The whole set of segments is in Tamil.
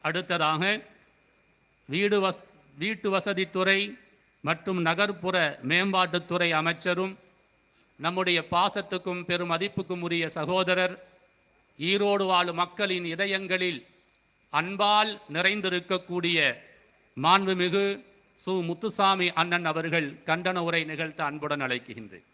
அடுத்ததாக வீடு வஸ் வீட்டு வசதித்துறை மற்றும் நகர்ப்புற மேம்பாட்டுத்துறை அமைச்சரும் நம்முடைய பாசத்துக்கும் பெரும் மதிப்புக்கும் உரிய சகோதரர் ஈரோடு வாழும் மக்களின் இதயங்களில் அன்பால் நிறைந்திருக்கக்கூடிய மாண்புமிகு சு. முத்துசாமி அண்ணன் அவர்கள் கண்டன உரை நிகழ்த்த அன்புடன் அழைக்கின்றேன்.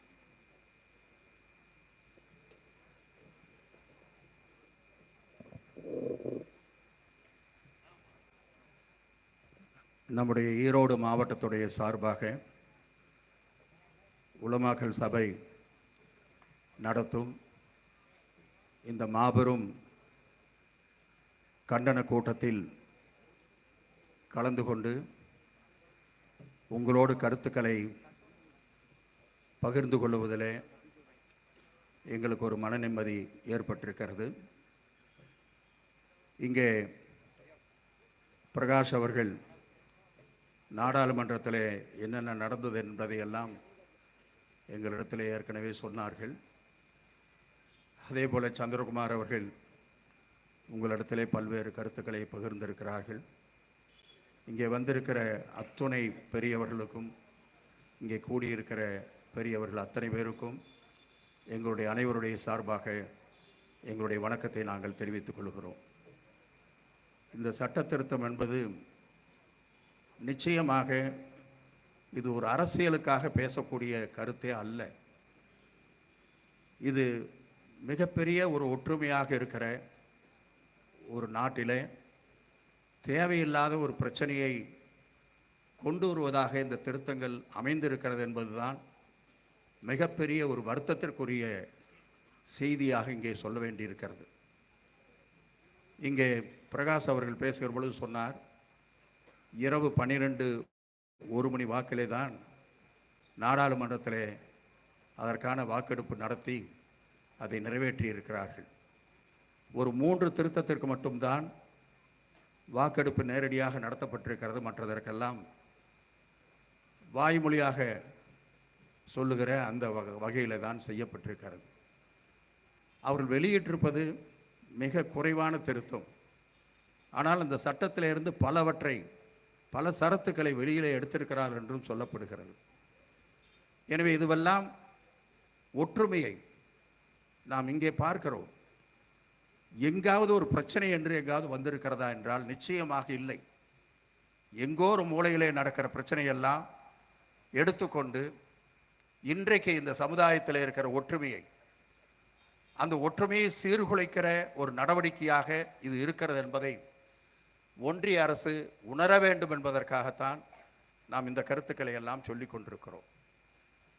நம்முடைய ஈரோடு மாவட்டத்துடைய சார்பாக உலமாக்கல் சபை நடத்தும் இந்த மாபெரும் கண்டன கூட்டத்தில் கலந்து கொண்டு உங்களோடு கருத்துக்களை பகிர்ந்து கொள்வதில் எங்களுக்கு ஒரு மன நிம்மதி ஏற்பட்டிருக்கிறது. இங்கே பிரகாஷ் அவர்கள் நாடாளுமன்றத்தில் என்னென்ன நடந்தது என்பதையெல்லாம் எங்களிடத்தில் ஏற்கனவே சொன்னார்கள். அதே போல் சந்திரகுமார் அவர்கள் உங்களிடத்திலே பல்வேறு கருத்துக்களை பகிர்ந்திருக்கிறார்கள். இங்கே வந்திருக்கிற அத்துணை பெரியவர்களுக்கும் இங்கே கூடியிருக்கிற பெரியவர்கள் அத்தனை பேருக்கும் எங்களுடைய அனைவருடைய சார்பாக எங்களுடைய வணக்கத்தை நாங்கள் தெரிவித்துக் கொள்கிறோம். இந்த சட்ட திருத்தம் என்பது நிச்சயமாக இது ஒரு அரசியலுக்காக பேசக்கூடிய கருத்தே அல்ல. இது மிகப்பெரிய ஒரு ஒற்றுமையாக இருக்கிற ஒரு நாட்டிலே தேவையில்லாத ஒரு பிரச்சனையை கொண்டு வருவதாக இந்த திருத்தங்கள் அமைந்திருக்கிறது என்பதுதான் மிகப்பெரிய ஒரு வருத்தத்திற்குரிய செய்தியாக இங்கே சொல்ல வேண்டியிருக்கிறது. இங்கே பிரகாஷ் அவர்கள் பேசுகிற பொழுது சொன்னார் இரவு பன்னிரெண்டு ஒரு மணி வாக்கிலே தான் நாடாளுமன்றத்திலே அதற்கான வாக்கெடுப்பு நடத்தி அதை நிறைவேற்றி இருக்கிறார்கள் ஒரு மூன்று திருத்தத்திற்கு மட்டும்தான் வாக்கெடுப்பு நேரடியாக நடத்தப்பட்டிருக்கிறது. மற்றதற்கெல்லாம் வாய்மொழியாக சொல்லுகிற அந்த வகை வகையில் தான் செய்யப்பட்டிருக்கிறது. அவர்கள் வெளியிட்டிருப்பது மிக குறைவான திருத்தம். ஆனால் அந்த சட்டத்திலிருந்து பலவற்றை பல சரத்துக்களை வெளியிலே எடுத்திருக்கிறார் என்றும் சொல்லப்படுகிறது. எனவே இதுவெல்லாம் ஒற்றுமையை நாம் இங்கே பார்க்கிறோம். எங்காவது ஒரு பிரச்சனை என்று எங்காவது வந்திருக்கிறதா என்றால் நிச்சயமாக இல்லை. எங்கோ ஒரு மூலையிலே நடக்கிற பிரச்சனையெல்லாம் எடுத்துக்கொண்டு இன்றைக்கு இந்த சமுதாயத்தில் இருக்கிற ஒற்றுமையை அந்த ஒற்றுமையை சீர்குலைக்கிற ஒரு நடவடிக்கையாக இது இருக்கிறது என்பதை ஒன்றிய அரசு உணர வேண்டும் என்பதற்காகத்தான் நாம் இந்த கருத்துக்களை எல்லாம் சொல்லி கொண்டிருக்கிறோம்.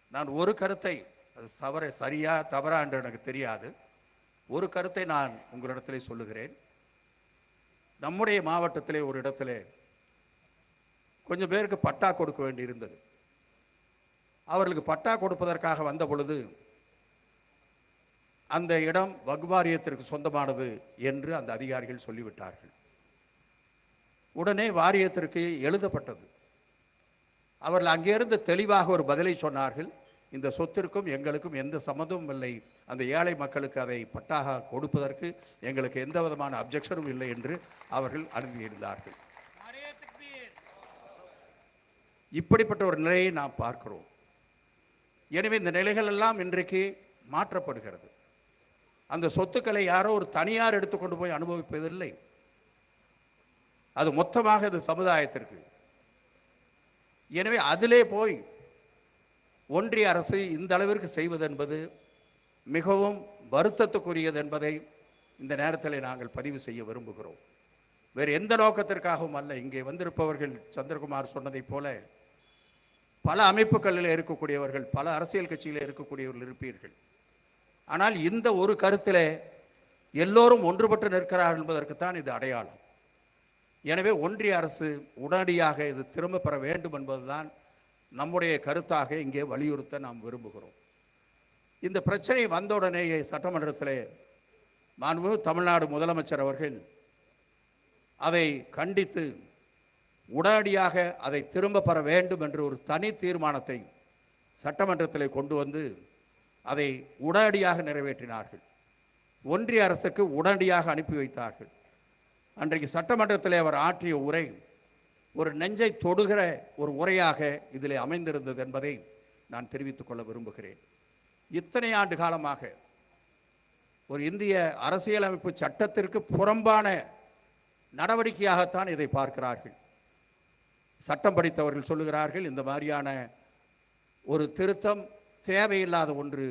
நான் ஒரு கருத்தை அது தவற சரியா தவறா என்று எனக்கு தெரியாது. ஒரு கருத்தை நான் உங்களிடத்திலே சொல்லுகிறேன். நம்முடைய மாவட்டத்திலே ஒரு இடத்திலே கொஞ்சம் பேருக்கு பட்டா கொடுக்க வேண்டியிருந்தது. அவர்களுக்கு பட்டா கொடுப்பதற்காக வந்த பொழுது அந்த இடம் வகுவாரியத்திற்கு சொந்தமானது என்று அந்த அதிகாரிகள் சொல்லிவிட்டார்கள். உடனே வாரியத்திற்கு எழுதப்பட்டது. அவர்கள் அங்கிருந்து தெளிவாக ஒரு பதிலை சொன்னார்கள். இந்த சொத்திற்கும் எங்களுக்கும் எந்த சம்மந்தமும் இல்லை. அந்த ஏழை மக்களுக்கு அதை பட்டாக கொடுப்பதற்கு எங்களுக்கு எந்த விதமான அப்ஜெக்ஷனும் இல்லை என்று அவர்கள் அனுப்பியிருந்தார்கள் இப்படிப்பட்ட ஒரு நிலையை நாம் பார்க்கிறோம். எனவே இந்த நிலைகள் எல்லாம் இன்றைக்கு மாற்றப்படுகிறது. அந்த சொத்துக்களை யாரோ ஒரு தனியார் எடுத்துக்கொண்டு போய் அனுபவிப்பதில்லை. அது மொத்தமாக இது சமுதாயத்திற்கு. எனவே அதிலே போய் ஒன்றிய அரசு இந்த அளவிற்கு செய்வது என்பது மிகவும் வருத்தத்துக்குரியது என்பதை இந்த நேரத்தில் நாங்கள் பதிவு செய்ய விரும்புகிறோம். வேறு எந்த நோக்கத்திற்காகவும் அல்ல. இங்கே வந்திருப்பவர்கள் சந்திரகுமார் சொன்னதைப் போல பல அமைப்புகளில் இருக்கக்கூடியவர்கள் பல அரசியல் கட்சியில் இருக்கக்கூடியவர்கள் இருப்பீர்கள். ஆனால் இந்த ஒரு கருத்தில் எல்லோரும் ஒன்றுபட்டு நிற்கிறார்கள் என்பதற்குத்தான் இது அடையாளம். எனவே ஒன்றிய அரசு உடனடியாக இது திரும்ப பெற வேண்டும் என்பதுதான் நம்முடைய கருத்தாக இங்கே வலியுறுத்த நாம் விரும்புகிறோம். இந்த பிரச்சனை வந்தவுடனேயே சட்டமன்றத்தில் மாண்பு தமிழ்நாடு முதலமைச்சர் அவர்கள் அதை கண்டித்து உடனடியாக அதை திரும்ப பெற வேண்டும் என்று ஒரு தனி தீர்மானத்தை சட்டமன்றத்தில் கொண்டு வந்து அதை உடனடியாக நிறைவேற்றினார்கள். ஒன்றிய அரசுக்கு உடனடியாக அனுப்பி வைத்தார்கள். அன்றைக்கு சட்டமன்றத்தில் அவர் ஆற்றிய உரை ஒரு நெஞ்சை தொடுகிற ஒரு உரையாக இதில் அமைந்திருந்தது என்பதை நான் தெரிவித்துக் கொள்ள விரும்புகிறேன். இத்தனை ஆண்டு காலமாக ஒரு இந்திய அரசியலமைப்பு சட்டத்திற்கு புறம்பான நடவடிக்கையாகத்தான் இதை பார்க்கிறார்கள். சட்டம் படித்தவர்கள் சொல்லுகிறார்கள் இந்த மாதிரியான ஒரு திருத்தம் தேவையில்லாத ஒன்று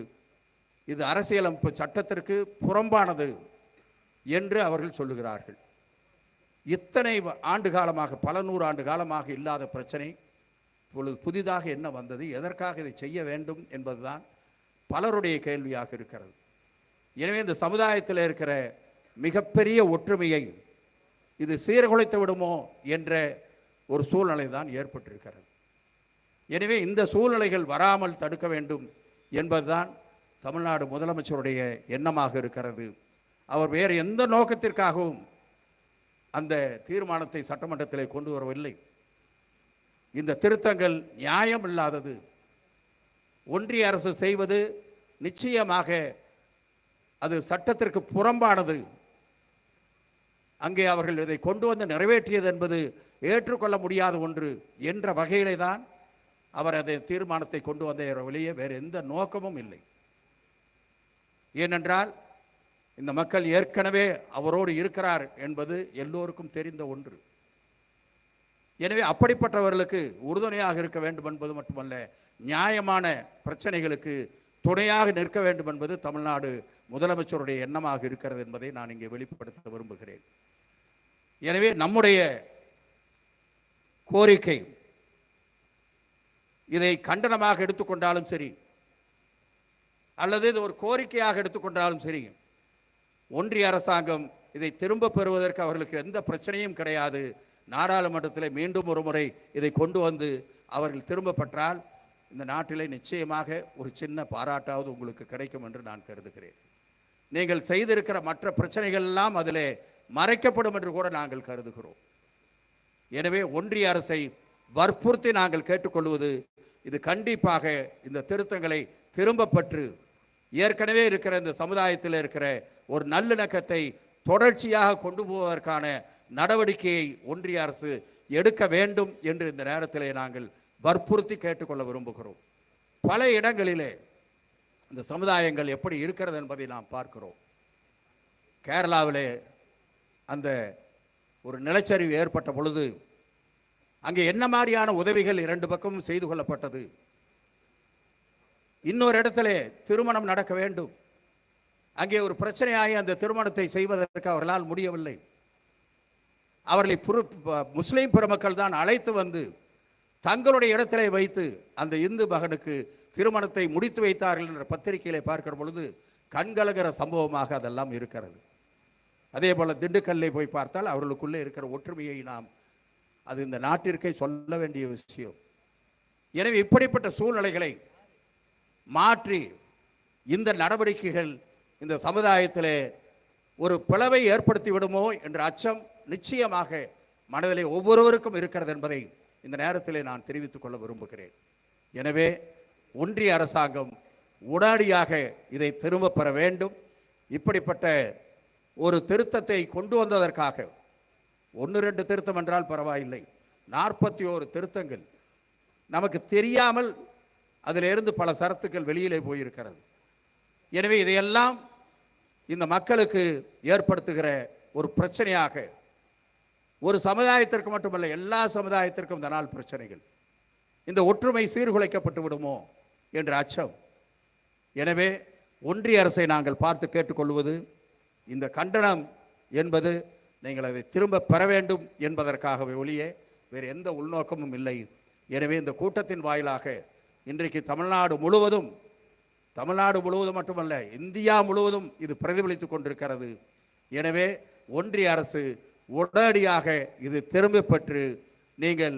இது அரசியலமைப்பு சட்டத்திற்கு புறம்பானது என்று அவர்கள் சொல்லுகிறார்கள். இத்தனை ஆண்டு காலமாக பல நூறு ஆண்டு காலமாக இல்லாத பிரச்சனை இப்பொழுது புதிதாக என்ன வந்தது எதற்காக இதை செய்ய வேண்டும் என்பதுதான் பலருடைய கேள்வியாக இருக்கிறது. எனவே இந்த சமுதாயத்தில் இருக்கிற மிகப்பெரிய ஒற்றுமையை இது சீர்குலைத்து விடுமோ என்ற ஒரு சூழ்நிலை தான் ஏற்பட்டிருக்கிறது. எனவே இந்த சூழ்நிலைகள் வராமல் தடுக்க வேண்டும் என்பதுதான் தமிழ்நாடு முதலமைச்சருடைய எண்ணமாக இருக்கிறது. அவர் வேறு எந்த நோக்கத்திற்காகவும் அந்த தீர்மானத்தை சட்டமன்றத்திலே கொண்டு வரவில்லை. இந்த திருத்தங்கள் நியாயம் இல்லாதது ஒன்றிய அரசு செய்வது நிச்சயமாக அது சட்டத்திற்கு புறம்பானது. அங்கே அவர்கள் இதை கொண்டு வந்து நிறைவேற்றியது என்பது ஏற்றுக்கொள்ள முடியாத ஒன்று என்ற வகையிலே தான் அவர் அதை தீர்மானத்தை கொண்டு வந்த வெளியே வேறு எந்த நோக்கமும் இல்லை. ஏனென்றால் இந்த மக்கள் ஏற்கனவே அவரோடு இருக்கிறார் என்பது எல்லோருக்கும் தெரிந்த ஒன்று. எனவே அப்படிப்பட்டவர்களுக்கு உறுதுணையாக இருக்க வேண்டும் என்பது மட்டுமல்ல நியாயமான பிரச்சனைகளுக்கு துணையாக நிற்க வேண்டும் என்பது தமிழ்நாடு முதலமைச்சருடைய எண்ணமாக இருக்கிறது என்பதை நான் இங்கே வெளிப்படுத்த விரும்புகிறேன். எனவே நம்முடைய கோரிக்கை இதை கண்டனமாக எடுத்துக்கொண்டாலும் சரி அல்லது இது ஒரு கோரிக்கையாக எடுத்துக்கொண்டாலும் சரி ஒன்றிய அரசாங்கம் இதை திரும்ப பெறுவதற்கு அவர்களுக்கு எந்த பிரச்சனையும் கிடையாது. நாடாளுமன்றத்தில் மீண்டும் ஒரு முறை இதை கொண்டு வந்து அவர்கள் திரும்ப பெற்றால் இந்த நாட்டிலே நிச்சயமாக ஒரு சின்ன பாராட்டாவது உங்களுக்கு கிடைக்கும் என்று நான் கருதுகிறேன். நீங்கள் செய்திருக்கிற மற்ற பிரச்சனைகள் எல்லாம் அதிலே மறைக்கப்படும் என்று கூட நாங்கள் கருதுகிறோம். எனவே ஒன்றிய அரசை வற்புறுத்தி நாங்கள் கேட்டுக்கொள்வது இது கண்டிப்பாக இந்த திருத்தங்களை திரும்பப்பற்று ஏற்கனவே இருக்கிற இந்த சமுதாயத்தில் இருக்கிற ஒரு நல்லிணக்கத்தை தொடர்ச்சியாக கொண்டு போவதற்கான நடவடிக்கையை ஒன்றிய அரசு எடுக்க வேண்டும் என்று இந்த நேரத்திலே நாங்கள் வற்புறுத்தி கேட்டுக்கொள்ள விரும்புகிறோம். பல இடங்களிலே இந்த சமுதாயங்கள் எப்படி இருக்கிறது என்பதை நாம் பார்க்கிறோம். கேரளாவிலே அந்த ஒரு நிலச்சரிவு ஏற்பட்ட பொழுது அங்கே என்ன மாதிரியான உதவிகள் இரண்டு பக்கமும் செய்து கொள்ளப்பட்டது. இன்னொரு இடத்துல திருமணம் நடக்க வேண்டும். அங்கே ஒரு பிரச்சனையாகி அந்த திருமணத்தை செய்வதற்கு அவர்களால் முடியவில்லை. அவர்களை புரு முஸ்லீம் பெருமக்கள் தான் அழைத்து வந்து தங்களுடைய இடத்திலே வைத்து அந்த இந்து மகனுக்கு திருமணத்தை முடித்து வைத்தார்கள் என்ற பத்திரிகையிலே பார்க்கிற பொழுது கண்கலகிற சம்பவமாக அதெல்லாம் இருக்கிறது. அதே போல் திண்டுக்கல்லை போய் பார்த்தால் அவர்களுக்குள்ளே இருக்கிற ஒற்றுமையை நாம் அது இந்த நாட்டிற்கே சொல்ல வேண்டிய விஷயம். எனவே இப்படிப்பட்ட சூழ்நிலைகளை மாற்றி இந்த நடவடிக்கைகள் இந்த சமுதாயத்திலே ஒரு பிளவை ஏற்படுத்தி விடுமோ என்ற அச்சம் நிச்சயமாக மனதிலே ஒவ்வொருவருக்கும் இருக்கிறது என்பதை இந்த நேரத்திலே நான் தெரிவித்துக் கொள்ள விரும்புகிறேன். எனவே ஒன்றிய அரசாங்கம் உடனடியாக இதை திரும்ப பெற வேண்டும். இப்படிப்பட்ட ஒரு திருத்தத்தை கொண்டு வந்ததற்காக ஒன்று ரெண்டு திருத்தம் என்றால் பரவாயில்லை. நாற்பத்தி ஓரு திருத்தங்கள் நமக்கு தெரியாமல் அதிலிருந்து பல சரத்துக்கள் வெளியிலே போயிருக்கிறது. எனவே இதையெல்லாம் இந்த மக்களுக்கு ஏற்படுத்துகிற ஒரு பிரச்சனையாக ஒரு சமுதாயத்திற்கு மட்டுமல்ல எல்லா சமுதாயத்திற்கும் இந்த நாள் பிரச்சனைகள். இந்த ஒற்றுமை சீர்குலைக்கப்பட்டு விடுமோ என்ற அச்சம். எனவே ஒன்றிய அரசை நாங்கள் பார்த்து கேட்டுக்கொள்வது இந்த கண்டனம் என்பது நீங்கள் அதை திரும்ப பெற வேண்டும் என்பதற்காகவே ஒழிய வேறு எந்த உள்நோக்கமும் இல்லை. எனவே இந்த கூட்டத்தின் வாயிலாக இன்றைக்கு தமிழ்நாடு முழுவதும் தமிழ்நாடு முழுவதும் மட்டுமல்ல இந்தியா முழுவதும் இது பிரதிபலித்து கொண்டிருக்கிறது. எனவே ஒன்றிய அரசு உடனடியாக இது திரும்ப பெற்று நீங்கள்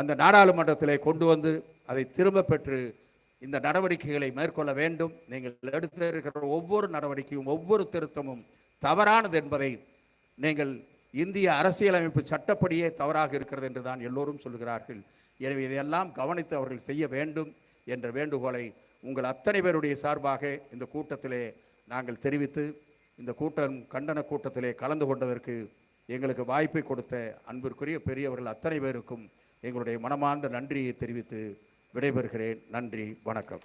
அந்த நாடாளுமன்றத்தில் கொண்டு வந்து அதை திரும்ப பெற்று இந்த நடவடிக்கைகளை மேற்கொள்ள வேண்டும். நீங்கள் எடுத்து இருக்கிற ஒவ்வொரு நடவடிக்கையும் ஒவ்வொரு திருத்தமும் தவறானது என்பதை நீங்கள் இந்திய அரசியலமைப்பு சட்டப்படியே தவறாக இருக்கிறது என்று தான் எல்லோரும் சொல்கிறார்கள். எனவே இதையெல்லாம் கவனித்து அவர்கள் செய்ய வேண்டும் என்ற வேண்டுகோளை உங்கள் அத்தனை பேருடைய சார்பாக இந்த கூட்டத்திலே நாங்கள் தெரிவித்து இந்த கூட்டம் கண்டன கூட்டத்திலே கலந்து கொண்டதற்கு எங்களுக்கு வாய்ப்பை கொடுத்த அன்பிற்குரிய பெரியவர்கள் அத்தனை பேருக்கும் எங்களுடைய மனமார்ந்த நன்றியை தெரிவித்து விடைபெறுகிறேன். நன்றி வணக்கம்.